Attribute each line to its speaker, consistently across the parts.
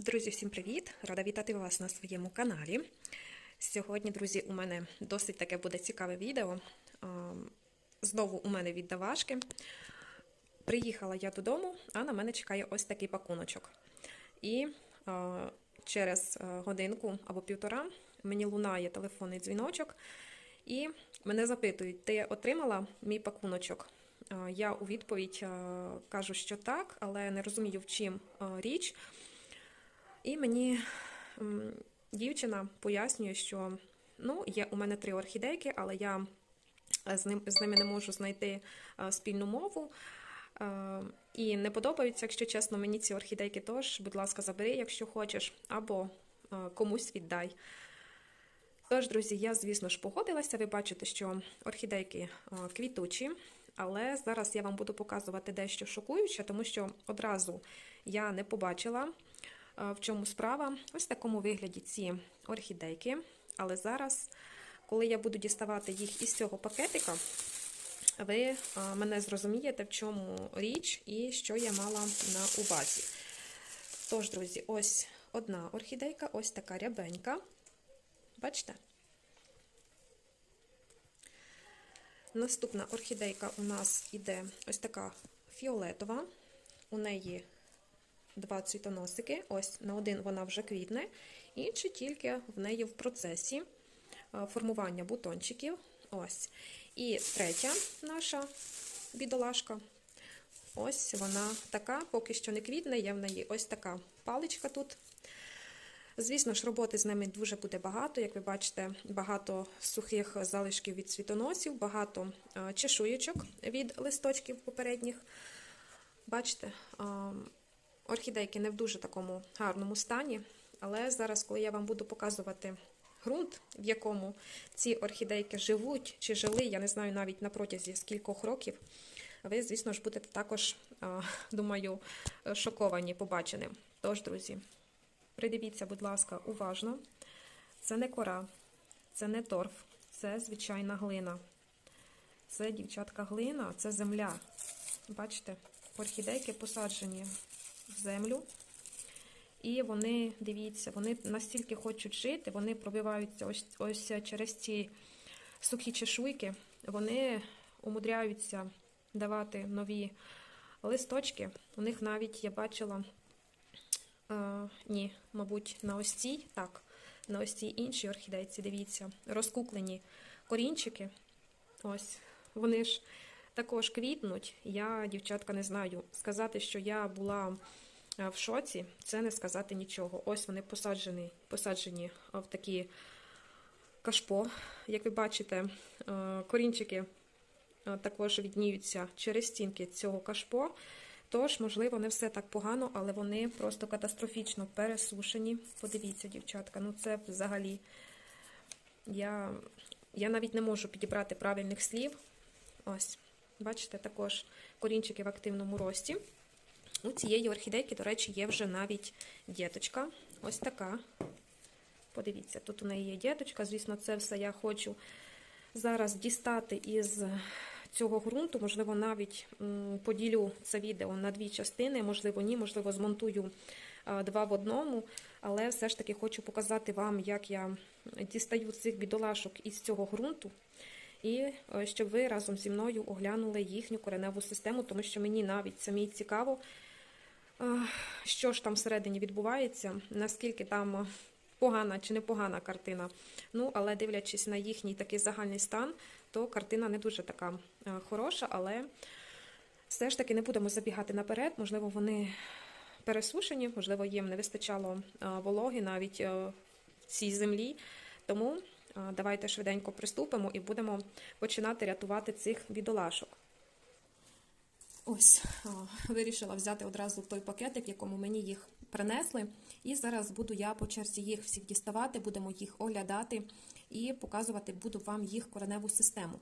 Speaker 1: Друзі, всім привіт! Рада вітати вас на своєму каналі. Сьогодні, друзі, у мене досить таке буде цікаве відео. Знову у мене від Давашки. Приїхала я додому, а на мене чекає ось такий пакуночок. І через годинку або півтора мені лунає телефонний дзвіночок, і мене запитують: ти отримала мій пакуночок? Я у відповідь кажу, що так, але не розумію, в чим річ. І мені дівчина пояснює, що ну, є у мене три орхідейки, але я е, з, ним, з ними не можу знайти е, спільну мову. Е, І не подобаються, якщо чесно, мені ці орхідейки тож, будь ласка, забери, якщо хочеш, або комусь віддай. Тож, друзі, я, звісно ж, погодилася. Ви бачите, що орхідейки квітучі, але зараз я вам буду показувати дещо шокуюче, тому що одразу я не побачила. В чому справа? Ось в такому вигляді ці орхідейки. Але зараз, коли я буду діставати їх із цього пакетика, ви мене зрозумієте, в чому річ і що я мала на увазі. Тож, друзі, ось одна орхідейка, ось така рябенька. Бачите? Наступна орхідейка у нас іде ось така фіолетова. У неї два цвітоносики. Ось на один вона вже квітне, інший тільки в неї в процесі формування бутончиків. Ось. І третя наша бідолашка. Ось вона така, поки що не квітне, є в неї ось така паличка тут. Звісно ж, роботи з ними дуже буде багато. Як ви бачите, багато сухих залишків від цвітоносів, багато чешуєчок від листочків попередніх. Бачите, орхідейки не в дуже такому гарному стані, але зараз, коли я вам буду показувати ґрунт, в якому ці орхідейки живуть чи жили, я не знаю навіть на протязі скількох років, ви, звісно ж, будете також, думаю, шоковані побаченим. Тож, друзі, придивіться, будь ласка, уважно. Це не кора, це не торф, це звичайна глина. Це, дівчатка, глина, це земля. Бачите, орхідейки посаджені в землю. І вони, дивіться, вони настільки хочуть жити, вони пробиваються ось ось через ці сухі чешуйки, вони умудряються давати нові листочки. У них навіть я бачила, е, ні, мабуть, на ось цій, так, на ось цій іншій орхідейці, дивіться, розкуклені корінчики. Ось, вони ж також квітнуть. Я, дівчатка, не знаю. Сказати, що я була в шоці, це не сказати нічого. Ось вони посаджені посаджені в такі кашпо. Як ви бачите, корінчики також відніються через стінки цього кашпо. Тож, можливо, не все так погано, але вони просто катастрофічно пересушені. Подивіться, дівчатка, ну це взагалі. Я, Я навіть не можу підібрати правильних слів. Ось. Бачите, також корінчики в активному рості. У цієї орхідейки, до речі, є вже навіть діточка. Ось така. Подивіться, тут у неї є діточка. Звісно, це все я хочу зараз дістати із цього ґрунту. Можливо, навіть поділю це відео на дві частини, можливо, ні, можливо, змонтую два в одному. Але все ж таки хочу показати вам, як я дістаю цих бідолашок із цього ґрунту. І щоб ви разом зі мною оглянули їхню кореневу систему, тому що мені навіть самій цікаво, що ж там всередині відбувається, наскільки там погана чи непогана картина. Ну, але дивлячись на їхній такий загальний стан, то картина не дуже така хороша, але все ж таки не будемо забігати наперед. Можливо, вони пересушені, можливо, їм не вистачало вологи навіть в цій землі. Тому. Давайте швиденько приступимо і будемо починати рятувати цих бідолашок. Ось, вирішила взяти одразу той пакетик, в якому мені їх принесли. І зараз буду я по черзі їх всіх діставати, будемо їх оглядати і показувати буду вам їх кореневу систему.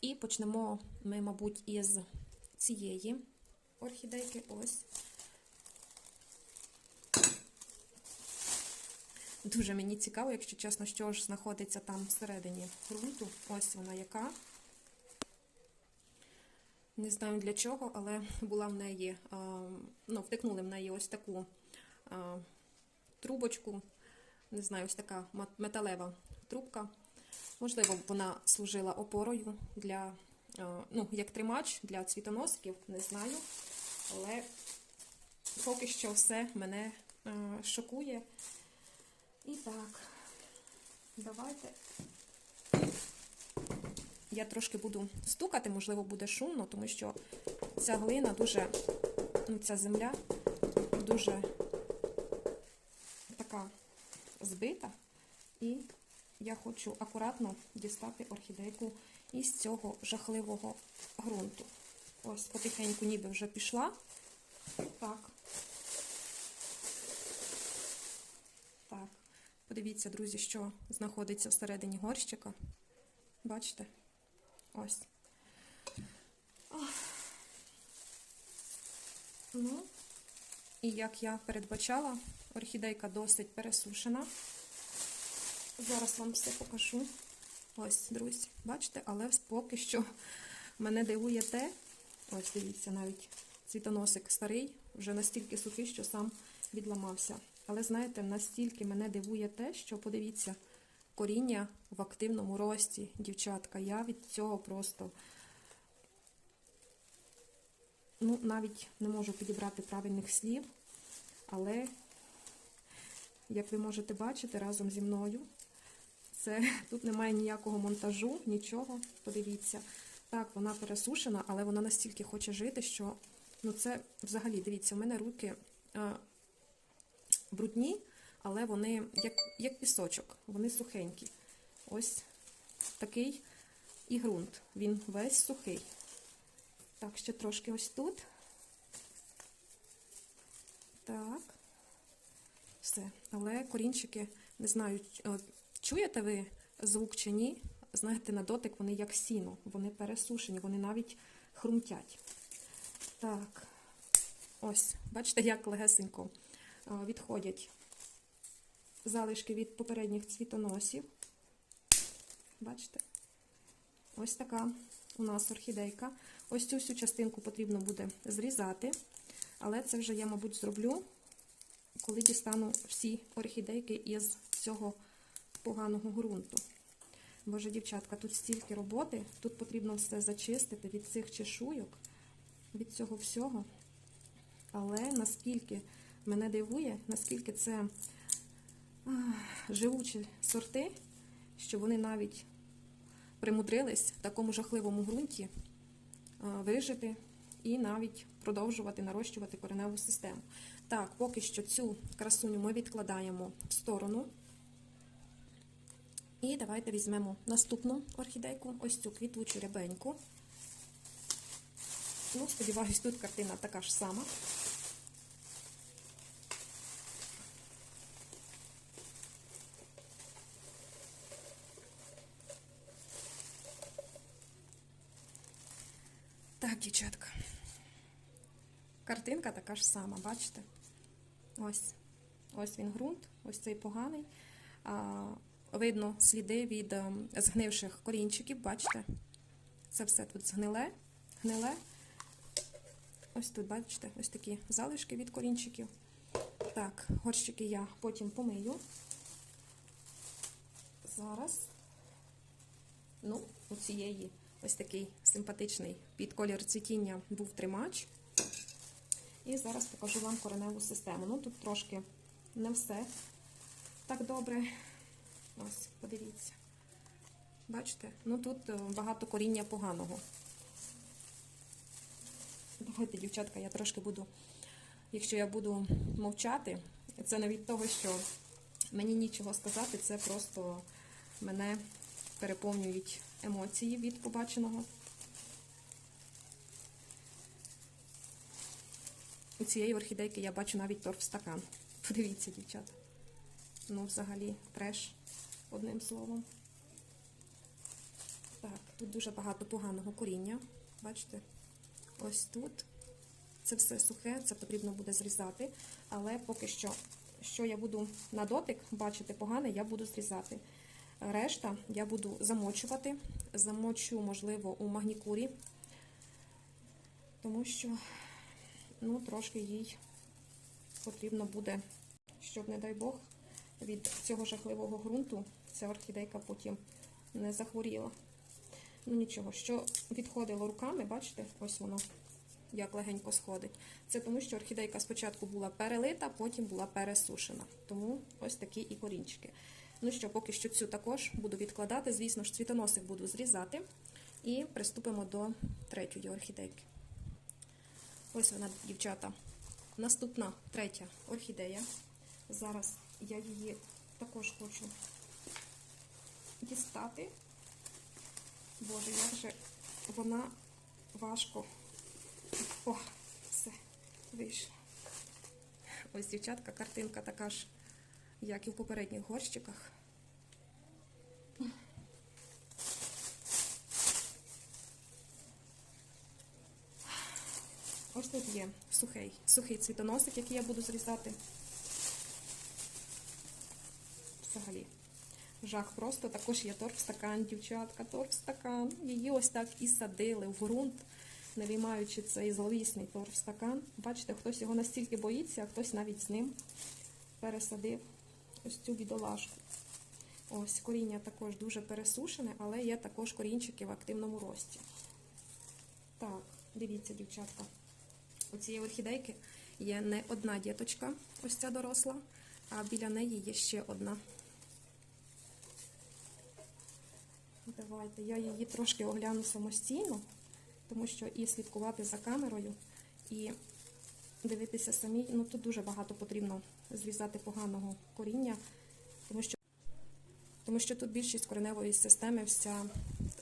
Speaker 1: І почнемо ми, мабуть, із цієї орхідейки. Ось. Дуже мені цікаво, якщо чесно, що ж знаходиться там всередині ґрунту. Ось вона яка. Не знаю для чого, але була в неї, ну, втикнули в неї ось таку трубочку. Не знаю, ось така металева трубка. Можливо, вона служила опорою для, ну, як тримач для цвітоносиків, не знаю. Але поки що все мене шокує. І так, давайте. Я трошки буду стукати, можливо, буде шумно, тому що ця глина дуже, ну, ця земля дуже така збита. І я хочу акуратно дістати орхідейку із цього жахливого ґрунту. Ось потихеньку ніби вже пішла. Так. Так. Подивіться, друзі, що знаходиться всередині горщика. Бачите? Ось. Ах. Ну, і як я передбачала, орхідейка досить пересушена. Зараз вам все покажу. Ось, друзі, бачите, але поки що мене дивує те, ось дивіться, навіть цвітоносик старий, вже настільки сухий, що сам відламався. Але знаєте, настільки мене дивує те, що подивіться, коріння в активному рості, дівчатка. Я від цього просто ну, навіть не можу підібрати правильних слів, але, як ви можете бачити, разом зі мною це тут немає ніякого монтажу, нічого. Подивіться. Так, вона пересушена, але вона настільки хоче жити, що ну це взагалі, дивіться, у мене руки брудні, але вони як, як пісочок, вони сухенькі. Ось такий і ґрунт. Він весь сухий. Так, ще трошки ось тут. Так. Все. Але корінчики, не знаю, чуєте ви звук чи ні? Знаєте, на дотик вони як сіно, вони пересушені, вони навіть хрумтять. Так, ось, бачите, як легесенько відходять залишки від попередніх цвітоносів. Бачите? Ось така у нас орхідейка. Ось цю всю частинку потрібно буде зрізати, але це вже я, мабуть, зроблю, коли дістану всі орхідейки із цього поганого ґрунту. Боже, дівчатка, тут стільки роботи, тут потрібно все зачистити від цих чешуйок, від цього всього. Але наскільки мене дивує, наскільки це живучі сорти, що вони навіть примудрились в такому жахливому ґрунті вижити і навіть продовжувати нарощувати кореневу систему. Так, поки що цю красуню ми відкладаємо в сторону. І давайте візьмемо наступну орхідейку, ось цю квітучу рябеньку. Ну, сподіваюсь, тут картина така ж сама. Так, дівчатка. Картинка така ж сама, бачите? Ось. Ось він ґрунт, ось цей поганий. А, видно сліди від ем, згнивших корінчиків, бачите? Це все тут згниле, гниле. Ось тут, бачите, ось такі залишки від корінчиків. Так, горщики я потім помию. Зараз, ну, у цієї ось такий симпатичний під колір цвітіння був тримач. І зараз покажу вам кореневу систему. Ну, тут трошки не все так добре. Ось, подивіться. Бачите? Ну тут е, багато коріння поганого. Давайте, дівчатка, я трошки буду, якщо я буду мовчати, це не від того, що мені нічого сказати, це просто мене переповнюють емоції від побаченого. У цієї орхідейки я бачу навіть торф стакан. Подивіться, дівчата. Ну, взагалі, треш, одним словом. Так, тут дуже багато поганого коріння. Бачите? Ось тут. Це все сухе, це потрібно буде зрізати. Але поки що, що я буду на дотик бачити погане, я буду зрізати. Решта я буду замочувати. Замочу, можливо, у магнікурі. тому що ну, трошки їй потрібно буде, щоб, не дай Бог, від цього жахливого ґрунту ця орхідейка потім не захворіла. Ну нічого, що відходило руками, бачите, ось воно як легенько сходить. Це тому, що орхідейка спочатку була перелита, потім була пересушена. Тому ось такі і корінчики. Ну що, поки що цю також буду відкладати. Звісно ж, цвітоносик буду зрізати. І приступимо до третьої орхідейки. Ось вона, дівчата. Наступна третя орхідея. Зараз я її також хочу дістати. Боже, як же вона важко. О, все, вийшло. Ось, дівчатка, картинка така ж, як і в попередніх горщиках. Ось тут є сухий, сухий цвітоносик, який я буду зрізати. Взагалі. Жах просто також є торфстакан, дівчатка, торфстакан. Її ось так і садили в ґрунт, не виймаючи цей зловісний торфстакан. Бачите, хтось його настільки боїться, а хтось навіть з ним пересадив ось цю бідолашку. Ось коріння також дуже пересушене, але є також корінчики в активному рості. Так, дивіться, дівчатка. У цієї орхідейки є не одна діточка, ось ця доросла, а біля неї є ще одна. Давайте я її трошки огляну самостійно, тому що і слідкувати за камерою, і дивитися самі. Ну тут дуже багато потрібно зрізати поганого коріння, тому що, тому що тут більшість кореневої системи вся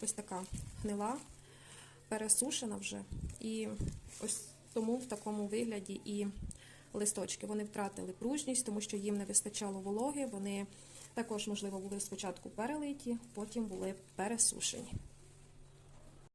Speaker 1: ось така гнила, пересушена вже. І ось тому в такому вигляді і листочки. Вони втратили пружність, тому що їм не вистачало вологи. Вони також, можливо, були спочатку перелиті, потім були пересушені.